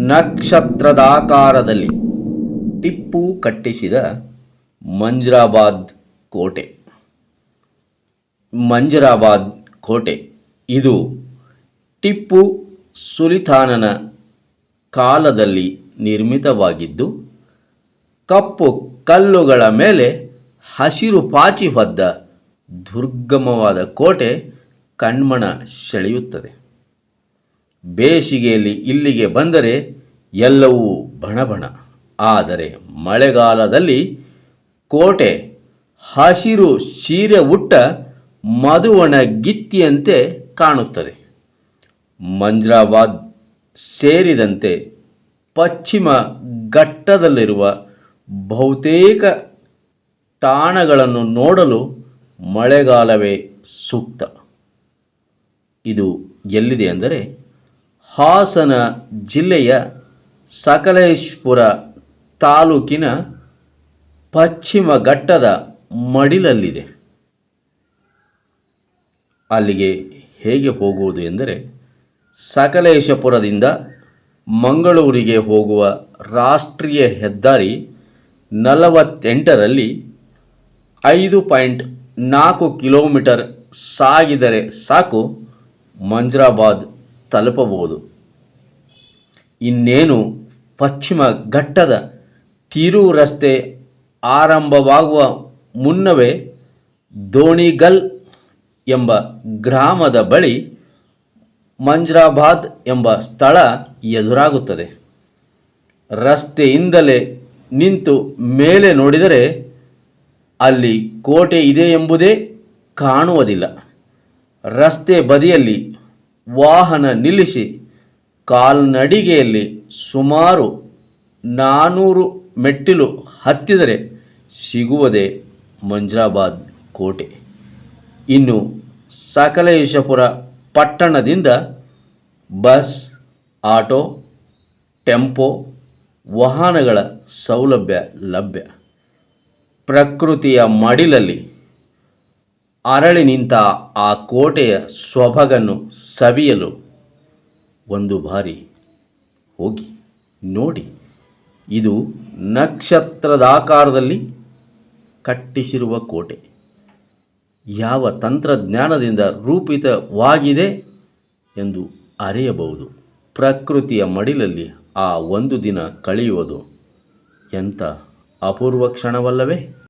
ನಕ್ಷತ್ರದಾಕಾರದಲ್ಲಿ ಟಿಪ್ಪು ಕಟ್ಟಿಸಿದ ಮಂಜರಾಬಾದ್ ಕೋಟೆ. ಮಂಜರಾಬಾದ್ ಕೋಟೆ. ಇದು ಟಿಪ್ಪು ಸುಲಿತಾನನ ಕಾಲದಲ್ಲಿ ನಿರ್ಮಿತವಾಗಿದ್ದು, ಕಪ್ಪು ಕಲ್ಲುಗಳ ಮೇಲೆ ಹಸಿರು ಪಾಚಿ ಹೊದ್ದ ದುರ್ಗಮವಾದ ಕೋಟೆ ಕಣ್ಮಣ ಸೆಳೆಯುತ್ತದೆ. ಬೇಸಿಗೆಯಲ್ಲಿ ಇಲ್ಲಿಗೆ ಬಂದರೆ ಎಲ್ಲವೂ ಬಣಬಣ. ಆದರೆ ಮಳೆಗಾಲದಲ್ಲಿ ಕೋಟೆ, ಹಸಿರು ಸೀರೆ ಉಟ್ಟ ಮಧುವಣ ಗಿತ್ತಿಯಂತೆ ಕಾಣುತ್ತದೆ. ಮಂಜ್ರಾಬಾದ್ ಸೇರಿದಂತೆ ಪಶ್ಚಿಮ ಘಟ್ಟದಲ್ಲಿರುವ ಬಹುತೇಕ ತಾಣಗಳನ್ನು ನೋಡಲು ಮಳೆಗಾಲವೇ ಸೂಕ್ತ. ಇದು ಎಲ್ಲಿದೆ ಅಂದರೆ ಹಾಸನ ಜಿಲ್ಲೆಯ ಸಕಲೇಶ್ಪುರ ತಾಲೂಕಿನ ಪಶ್ಚಿಮ ಘಟ್ಟದ ಮಡಿಲಲ್ಲಿದೆ. ಅಲ್ಲಿಗೆ ಹೇಗೆ ಹೋಗುವುದು ಎಂದರೆ, ಸಕಲೇಶಪುರದಿಂದ ಮಂಗಳೂರಿಗೆ ಹೋಗುವ ರಾಷ್ಟ್ರೀಯ ಹೆದ್ದಾರಿ ನಲವತ್ತೆಂಟರಲ್ಲಿ ಐದು ಪಾಯಿಂಟ್ ನಾಲ್ಕು ಕಿಲೋಮೀಟರ್ ಸಾಗಿದರೆ ಸಾಕು ಮಂಜ್ರಾಬಾದ್ ತಲುಪಬಹುದು. ಇನ್ನೇನು ಪಶ್ಚಿಮ ಘಟ್ಟದ ತಿರು ರಸ್ತೆ ಆರಂಭವಾಗುವ ಮುನ್ನವೇ ದೋಣಿಗಲ್ ಎಂಬ ಗ್ರಾಮದ ಬಳಿ ಮಂಜ್ರಾಬಾದ್ ಎಂಬ ಸ್ಥಳ ಎದುರಾಗುತ್ತದೆ. ರಸ್ತೆಯಿಂದಲೇ ನಿಂತು ಮೇಲೆ ನೋಡಿದರೆ ಅಲ್ಲಿ ಕೋಟೆ ಇದೆ ಎಂಬುದೇ ಕಾಣುವುದಿಲ್ಲ. ರಸ್ತೆ ಬದಿಯಲ್ಲಿ ವಾಹನ ನಿಲ್ಲಿಸಿ ಕಾಲ್ನಡಿಗೆಯಲ್ಲಿ ಸುಮಾರು ನಾನ್ನೂರು ಮೆಟ್ಟಿಲು ಹತ್ತಿದರೆ ಸಿಗುವುದೇ ಮಂಜ್ರಾಬಾದ್ ಕೋಟೆ. ಇನ್ನು ಸಕಲೇಶಪುರ ಪಟ್ಟಣದಿಂದ ಬಸ್, ಆಟೋ, ಟೆಂಪೋ, ವಾಹನಗಳ ಸೌಲಭ್ಯ ಲಭ್ಯ. ಪ್ರಕೃತಿಯ ಮಡಿಲಲ್ಲಿ ಅರಳಿ ನಿಂತ ಆ ಕೋಟೆಯ ಸೊಬಗನ್ನು ಸವಿಯಲು ಒಂದು ಬಾರಿ ಹೋಗಿ ನೋಡಿ, ಇದು ನಕ್ಷತ್ರದಾಕಾರದಲ್ಲಿ ಕಟ್ಟಿಸಿರುವ ಕೋಟೆ. ಯಾವ ತಂತ್ರಜ್ಞಾನದಿಂದ ರೂಪಿತವಾಗಿದೆ ಎಂದು ಅರಿಯಬಹುದು. ಪ್ರಕೃತಿಯ ಮಡಿಲಲ್ಲಿ ಆ ಒಂದು ದಿನ ಕಳೆಯುವುದು ಎಂಥ ಅಪೂರ್ವ ಕ್ಷಣವಲ್ಲವೇ?